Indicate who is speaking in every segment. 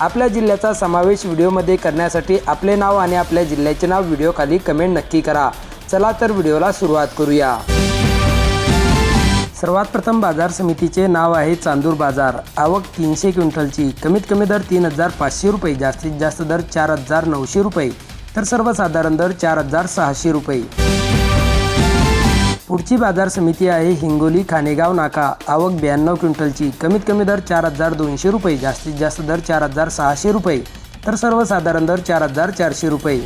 Speaker 1: आपल्या जिल्ह्याचा समावेश व्हिडिओमध्ये करण्यासाठी आपले नाव आणि आपल्या जिल्ह्याचे नाव व्हिडिओखाली कमेंट नक्की करा. चला तर व्हिडिओला सुरुवात करूया. सर्वात प्रथम बाजार समितीचे नाव आहे चांदूर बाजार. आवक तीनशे क्विंटलची. कमीत कमी दर तीन हजार पाचशे रुपये जास्तीत जास्त दर चार हजार नऊशे रुपये तर सर्वसाधारण दर चार हजार सहाशे रुपये. पुढची बाजार समिती आहे हिंगोली खानेगाव नाका. आवक ब्याण्णव क्विंटलची. कमीत कमी दर चार हजार दोनशे रुपये. जास्तीत जास्त दर चार हजार सहाशे रुपये. तर सर्वसाधारण दर चार हजार चारशे रुपये.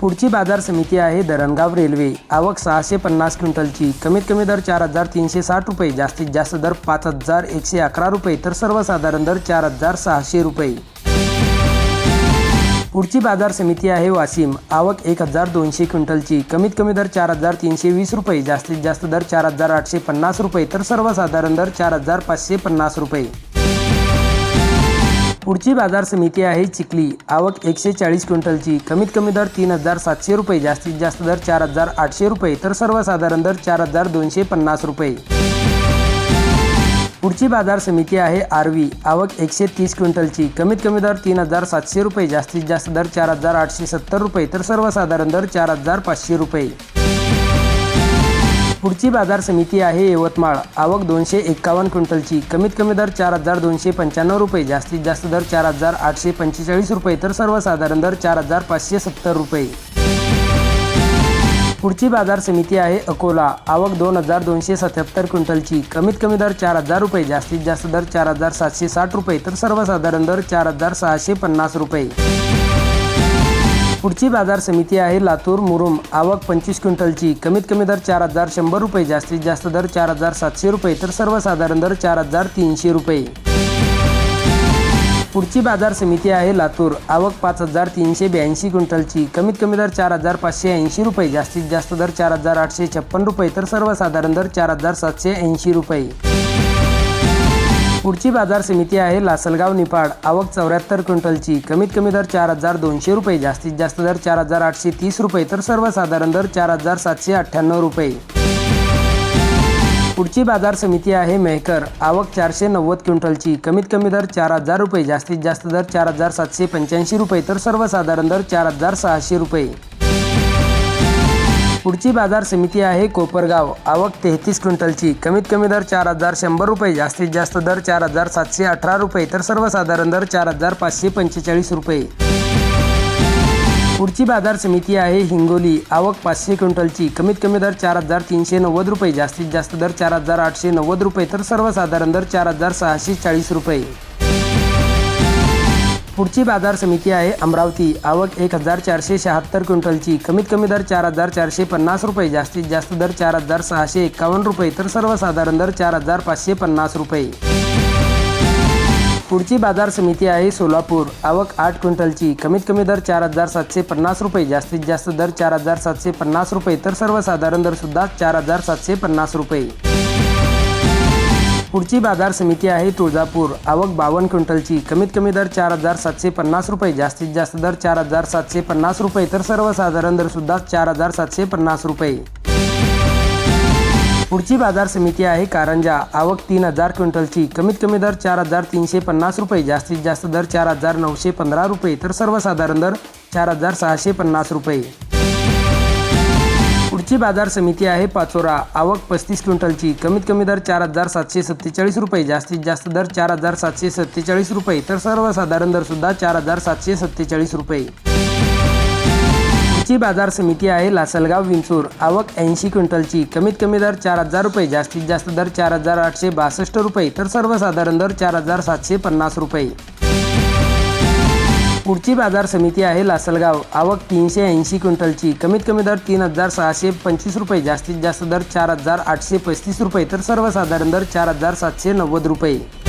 Speaker 1: पुढची बाजार समिती आहे धरणगाव रेल्वे. आवक सहाशे पन्नास क्विंटलची. कमीत कमी दर चार हजार तीनशे साठ रुपये. जास्तीत जास्त दर पाच हजार एकशे अकरा रुपये. तर सर्वसाधारण दर चार हजार सहाशे रुपये. पुढची बाजार समिती आहे वाशिम. आवक एक हजार दोनशे क्विंटलची. कमीत कमी दर चार हजार तीनशे वीस रुपये. जास्तीत जास्त दर चार हजार आठशे पन्नास रुपये. तर सर्वसाधारण दर चार हजार पाचशे पन्नास रुपये. पुढची बाजार समिती आहे चिखली. आवक एकशे चाळीस क्विंटलची. कमीत कमी दर तीन हजार सातशे रुपये. जास्तीत जास्त दर चार हजार आठशे रुपये. तर सर्वसाधारण दर चार हजार दोनशे पन्नास रुपये. पुढची बाजार समिती आहे आरवी आवक एकशे तीस क्विंटलची. कमीत कमी दर तीन हजार सातशे रुपये जास्तीत जास्त दर चार हजार आठशे सत्तर रुपये तर सर्वसाधारण दर चार हजार पाचशे रुपये. पुढची बाजार समिती आहे यवतमाळ. आवक दोनशे एक्कावन्न क्विंटलची. कमीत कमी दर चार हजार दोनशे पंच्याण्णव रुपये जास्तीत जास्त दर चार हजार आठशे पंचेचाळीस रुपये तर सर्वसाधारण दर चार हजार पाचशे सत्तर रुपये. पुढची बाजार समिती आहे अकोला. आवक दोन हजार दोनशे सत्याहत्तर क्विंटलची. कमीत कमी दर चार हजार रुपये जास्तीत जास्त दर चार हजार सातशे साठ रुपये तर सर्वसाधारण दर चार हजार सहाशे पन्नास रुपये. पुढची बाजार समिती आहे लातूर मुरुम. आवक पंचवीस क्विंटलची. कमीत कमी दर चार हजार शंभर रुपये जास्तीत जास्त दर चार हजार सातशे रुपये तर सर्वसाधारण दर चार हजार तीनशे रुपये. पुढची बाजार समिती आहे लातूर. आवक पाच हजार तीनशे ब्याऐंशी क्विंटलची. कमीत कमी दर चार हजार पाचशे ऐंशी रुपये. जास्तीत जास्त दर चार हजार आठशे छप्पन रुपये. तर सर्वसाधारण दर चार हजार सातशे ऐंशी रुपये. पुढची बाजार समिती आहे लासलगाव निपाड आवक चौऱ्याहत्तर क्विंटलची. कमीत कमी दर चार हजार दोनशे रुपये. जास्तीत जास्त दर चार हजार आठशे तीस रुपये. तर सर्वसाधारण दर चार हजार सातशे अठ्ठ्याण्णव रुपये. पुढची बाजार समिती आहे मेहकर. आवक चारशे नव्वद क्विंटलची. कमीत कमी दर चार हजार रुपये जास्तीत जास्त दर चार हजार सातशे पंच्याऐंशी रुपये तर सर्वसाधारण दर चार हजार सहाशे रुपये. पुढची बाजार समिती आहे कोपरगाव. आवक तेहतीस क्विंटलची. कमीत कमी दर चार हजार शंभर रुपये जास्तीत जास्त दर चार हजार सातशे अठरा रुपये तर सर्वसाधारण दर चार हजार पाचशे पंचेचाळीस रुपये. पुढची बाजार समिती आहे हिंगोली. आवक पाचशे क्विंटलची. कमीत कमी दर चार हजार तीनशे नव्वद रुपये. जास्तीत जास्त दर चार हजार आठशे नव्वद रुपये तर सर्वसाधारण दर चार हजार सहाशे चाळीस रुपये. पुढची बाजार समिती आहे अमरावती. आवक एक हजार चारशे शहात्तर क्विंटलची. कमीत कमी दर चार हजार चारशे पन्नास रुपये. जास्तीत जास्त दर चार हजार सहाशे एक्कावन्न रुपये तर सर्वसाधारण दर चार हजार पाचशे पन्नास रुपये. पुढची बाजार समिती आहे सोलापूर. आवक आठ क्विंटलची. कमीत कमी दर चार हजार सातशे पन्नास रुपये. जास्तीत जास्त दर चार हजार सातशे पन्नास रुपये. तर सर्वसाधारण दर सुद्धा चार हजार सातशे पन्नास रुपये. पुढची बाजार समिती आहे तुळजापूर. आवक बावन्न क्विंटलची. कमीत कमी दर चार हजार सातशे पन्नास रुपये. जास्तीत जास्त दर चार हजार सातशे पन्नास रुपये. तर सर्वसाधारण दर सुद्धा चार हजार सातशे पन्नास रुपये. पुढची बाजार समिती आहे कारंजा. आवक तीन हजार क्विंटलची. कमीत कमी दर चार हजार तीनशे पन्नास रुपये. जास्तीत जास्त दर चार हजार नऊशे पंधरा रुपये. तर सर्वसाधारण दर चार हजार सहाशे पन्नास रुपये. पुढची बाजार समिती आहे पाचोरा. आवक पस्तीस क्विंटलची. कमीत कमी दर चार हजार सातशे सत्तेचाळीस रुपये. जास्तीत जास्त दर चार हजार सातशे सत्तेचाळीस रुपये. तर सर्वसाधारण दर सुद्धा चार हजार सातशे सत्तेचाळीस रुपये. पुढची बाजार समिती आहे लासलगाव विंचूर. आवक ऐंशी क्विंटलची. कमीत कमी दर चार हजार रुपये जास्तीत जास्त दर चार हजार आठशे बासष्ट रुपये तर सर्वसाधारण दर चार हजार सातशे पन्नास रुपये. पुढची बाजार समिती आहे लासलगाव. आवक तीनशे ऐंशी क्विंटलची. कमीत कमी दर तीन हजार सहाशे पंचवीस रुपये जास्तीत जास्त दर चार हजार आठशे पस्तीस रुपये तर सर्वसाधारण दर चार हजार सातशे नव्वद रुपये.